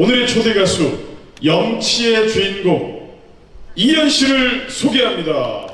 오늘의 초대 가수 염치의 주인공 이현 씨를 소개합니다.